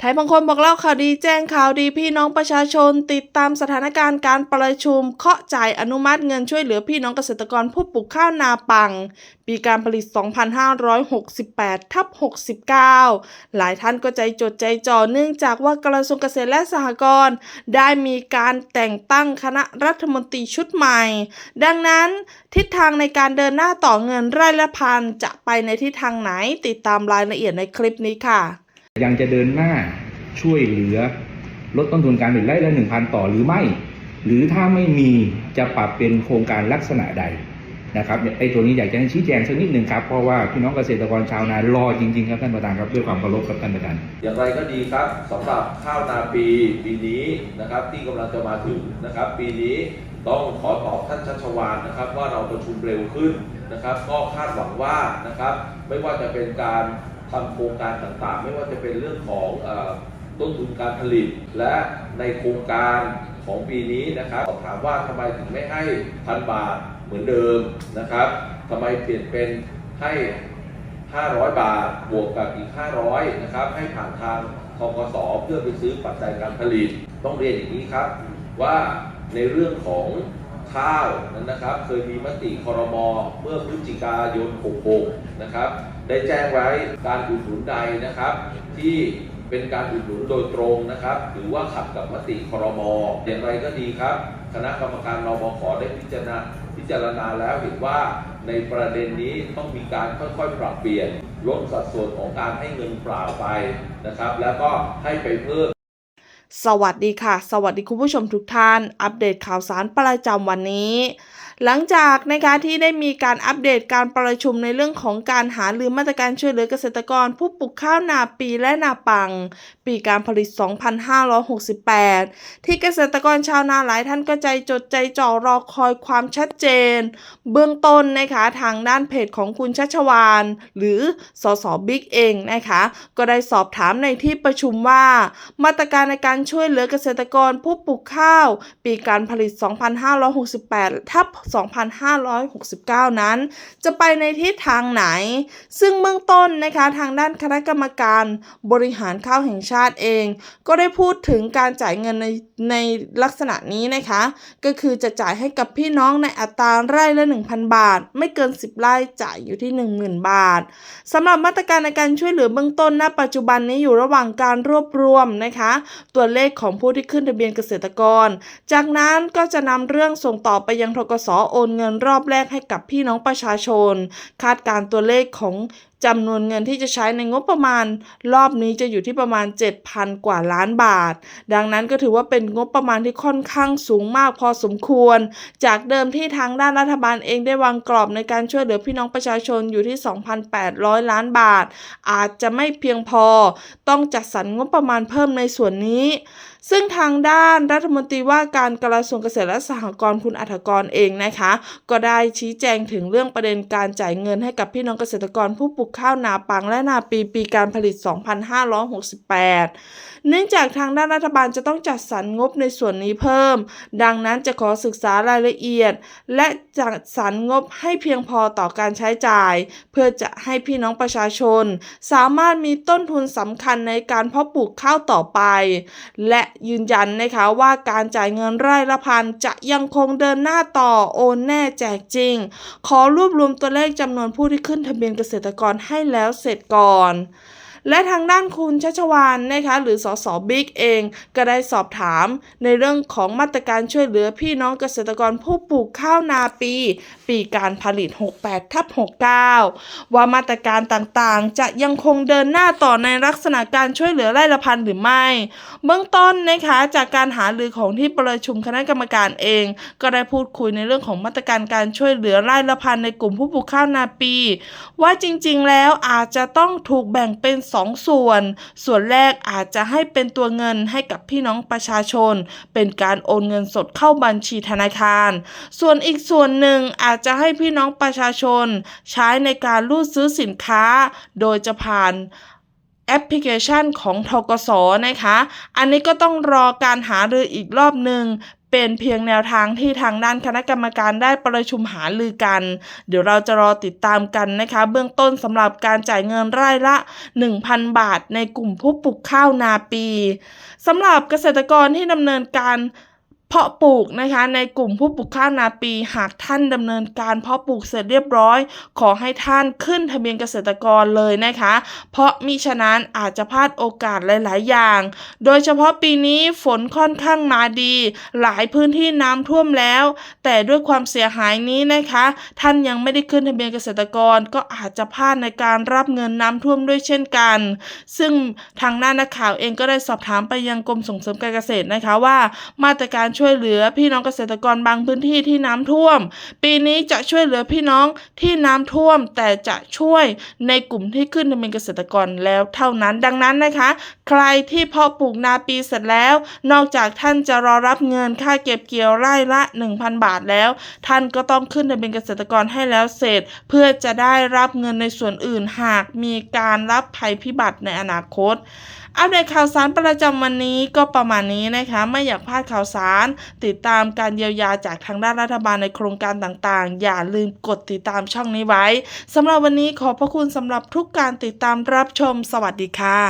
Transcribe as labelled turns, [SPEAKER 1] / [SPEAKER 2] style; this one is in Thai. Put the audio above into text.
[SPEAKER 1] ไทยบางคนบอกเล่าข่าวดีแจ้งข่าวดีพี่น้องประชาชน ติดตามสถานการณ์การประชุมเคาะจ่ายอนุมัติเงินช่วยเหลือพี่น้องเกษตรกรผู้ปลูกข้าวนาปัง ปีการผลิต 2568 ทับ 69 หลายท่านก็ใจจดใจจ่อเนื่องจากว่ากระทรวงเกษตรและสหกรณ์ได้มีการแต่งตั้งคณะรัฐมนตรีชุดใหม่ ดังนั้นทิศทางในการเดินหน้าต่อเงินไร่ละพันจะไปในทิศทางไหนติดตามรายละเอียดในคลิปนี้ค่ะ
[SPEAKER 2] ยังจะเดินหน้าช่วยเหลือลดต้นทุนการผลิตไร่ละหนึ่งพันต่อหรือไม่ หรือถ้าไม่มีจะปรับเป็นโครงการลักษณะใดนะครับไอ้ตัวนี้อยากจะชี้แจงสักนิดหนึ่งครับ เพราะว่าพี่น้องเกษตรกรชาวนารอจริงๆครับท่านประธานครับด้วยความเคารพครับท่านประธาน
[SPEAKER 3] อย่างไรก็ดีครับสำหรับข้าวนาปีปีนี้นะครับที่กำลังจะมาถึงนะครับ ปีนี้ต้องขอตอบท่านชัชวานนะครับ ว่าเราประชุมเร็วขึ้น นะครับ ก็คาดหวังว่านะครับ ไม่ว่าจะเป็นการทำโครงการต่างๆ ไม่ว่าจะเป็นเรื่องของอต้นทุนการผลิต และในโครงการของปีนี้นะครับถามว่าทำไมถึงไม่ให้พันบาทเหมือนเดิมนะครับทำไมเปลี่ยนเป็นให้ 500 บาทบวกกับอีก 500นะครับให้ผ่านทางทกสเพื่อไปซื้อปัจจัยการผลิต ต้องเรียนอย่างนี้ครับว่าในเรื่องของ ข้าวนั้นนะครับ เคยมีมติคอรมอเมื่อพฤศจิกายน 66 นะครับ ได้แจ้งไว้การอุดหนุนใดนะครับ ที่เป็นการอุดหนุนโดยตรงนะครับ หรือว่าขัดกับมติคอรมออย่างไรก็ดีครับ คณะกรรมการรมขได้พิจารณาพิจารณาแล้วเห็นว่าในประเด็นนี้ต้องมีการค่อยๆ ปรับเปลี่ยนลดสัดส่วนของการให้เงินเปล่าไปนะครับ แล้วก็ให้ไปเพิ่ม
[SPEAKER 1] สวัสดีค่ะ สวัสดีคุณผู้ชมทุกท่าน อัปเดตข่าวสารประจำวันนี้ หลังจากนะคะที่ได้มีการอัปเดตการประชุมในเรื่องของการหาลือมาตรการช่วยเหลือเกษตรกร ผู้ปลูกข้าวนาปีและนาปัง ปีการผลิต 2568 ที่เกษตรกรชาวนาหลายท่านก็ใจจดใจจ่อรอคอยความชัดเจน เบื้องต้นนะคะทางด้านเพจของคุณชัชวาน หรือสสบิ๊กเองนะคะก็ได้สอบถามในที่ประชุมว่า มาตรการในการช่วยเหลือเกษตรกรผู้ปลูกข้าว ปีการผลิต 2568 ทับ2569 นั้น จะไปในทิศทางไหน ซึ่งเบื้องต้นนะคะทางด้านคณะกรรมการบริหารข้าวแห่งชาติเอง ก็ได้พูดถึงการจ่ายเงินในในลักษณะนี้นะคะ ก็คือจะจ่ายให้กับพี่น้องในอัตราไร่ละ 1,000 บาท ไม่เกิน 10 ไร่จ่ายอยู่ที่ 10,000 บาทสำหรับมาตรการในการช่วยเหลือเบื้องต้นณ ปัจจุบันนี้อยู่ระหว่างการรวบรวมนะคะ ตัวเลขของผู้ที่ขึ้นทะเบียนเกษตรกร จากนั้นก็จะนำเรื่องส่งต่อไปยังทกสโอนเงินรอบแรกให้กับพี่น้องประชาชน คาดการ์ตัวเลขของ จำนวนเงินที่จะใช้ในงบประมาณ รอบนี้จะอยู่ที่ประมาณ 7,000 กว่าล้านบาท ดังนั้นก็ถือว่าเป็นงบประมาณที่ค่อนข้างสูงมากพอสมควร จากเดิมที่ทางด้านรัฐบาลเองได้วางกรอบในการช่วยเหลือพี่น้องประชาชนอยู่ที่ 2,800 ล้านบาท อาจจะไม่เพียงพอ ต้องจัดสรรงบประมาณเพิ่มในส่วนนี้ ซึ่งทางด้านรัฐมนตรีว่าการกระทรวงเกษตรและสหกรณ์คุณอัฐกรเองนะคะ ก็ได้ชี้แจงถึงเรื่องประเด็นการจ่ายเงินให้กับพี่น้องเกษตรกรผู้ปลูกข้าวนาปังและนาปีปีการผลิต 2568 เนื่องจากทางด้านรัฐบาลจะต้องจัดสรรงบในส่วนนี้เพิ่ม ดังนั้นจะขอศึกษารายละเอียด และจัดสรรงบให้เพียงพอต่อการใช้จ่าย เพื่อจะให้พี่น้องประชาชน สามารถมีต้นทุนสำคัญในการเพาะปลูกข้าวต่อไป และยืนยันนะคะว่าการจ่ายเงินไร่ละพันจะยังคงเดินหน้าต่อโอนแน่แจกจริง ขอรวบรวมตัวเลขจำนวนผู้ที่ขึ้นทะเบียนเกษตรกรให้แล้วเสร็จก่อน และทางด้านคุณชัชวานนะคะหรือสสบิ๊กเอง ก็ได้สอบถามในเรื่องของมาตรการช่วยเหลือพี่น้องเกษตรกรผู้ปลูกข้าวนาปี ปีการผลิต 68ทับ69 ว่ามาตรการต่างๆ จะยังคงเดินหน้าต่อในลักษณะการช่วยเหลือไร่ละพันหรือไม่ เบื้องต้นนะคะจากการหารือของที่ประชุมคณะกรรมการเอง ก็ได้พูดคุยในเรื่องของมาตรการการช่วยเหลือไร่ละพันในกลุ่มผู้ปลูกข้าวนาปี ว่าจริงๆแล้วอาจจะต้องถูกแบ่งเป็น2ส่วน ส่วนแรกอาจจะให้เป็นตัวเงินให้กับพี่น้องประชาชน เป็นการโอนเงินสดเข้าบัญชีธนาคาร ส่วนอีกส่วนหนึ่งอาจจะให้พี่น้องประชาชน ใช้ในการรูดซื้อสินค้า โดยจะผ่านแอปพลิเคชันของทกสนะคะ อันนี้ก็ต้องรอการหารืออีกรอบหนึ่ง เป็นเพียงแนวทางที่ทางด้านคณะกรรมการได้ประชุมหารือกัน เดี๋ยวเราจะรอติดตามกันนะคะ เบื้องต้นสำหรับการจ่ายเงินไร่ละ 1,000 บาทในกลุ่มผู้ปลูกข้าวนาปีสำหรับเกษตรกรที่ดำเนินการ เพาะปลูกนะคะในกลุ่มผู้ปลูกข้าวนาปีหากท่านดำเนินการเพาะปลูกเสร็จเรียบร้อย ขอให้ท่านขึ้นทะเบียนเกษตรกรเลยนะคะ เพราะมิฉะนั้นอาจจะพลาดโอกาสหลาย ๆ อย่าง โดยเฉพาะปีนี้ฝนค่อนข้างมาดี หลายพื้นที่น้ำท่วมแล้ว แต่ด้วยความเสียหายนี้นะคะ ท่านยังไม่ได้ขึ้นทะเบียนเกษตรกรก็อาจจะพลาดในการรับเงินน้ำท่วมด้วยเช่นกัน ซึ่งทางหน้านักข่าวเองก็ได้สอบถามไปยังกรมส่งเสริมการเกษตรนะคะว่า มาตรการช่วยเหลือพี่น้องเกษตรกรบางพื้นที่ที่น้ำท่วม ปีนี้จะช่วยเหลือพี่น้องที่น้ำท่วม แต่จะช่วยในกลุ่มที่ขึ้นทะเบียนเกษตรกรแล้วเท่านั้น ดังนั้นนะคะ ใครที่เพาะปลูกนาปีเสร็จแล้ว นอกจากท่านจะรอรับเงินค่าเก็บเกี่ยวไร่ละ 1,000 บาทแล้ว ท่านก็ต้องขึ้นทะเบียนเกษตรกรให้แล้วเสร็จ เพื่อจะได้รับเงินในส่วนอื่นหากมีการรับภัยพิบัติในอนาคตอัปเดตข่าวสารประจำวันนี้ก็ประมาณนี้นะคะ ไม่อยากพลาดข่าวสาร ติดตามการเยียวยาจากทางด้านรัฐบาลในโครงการต่างๆ อย่าลืมกดติดตามช่องนี้ไว้สำหรับวันนี้ขอบพระคุณสำหรับทุกการติดตามรับชม สวัสดีค่ะ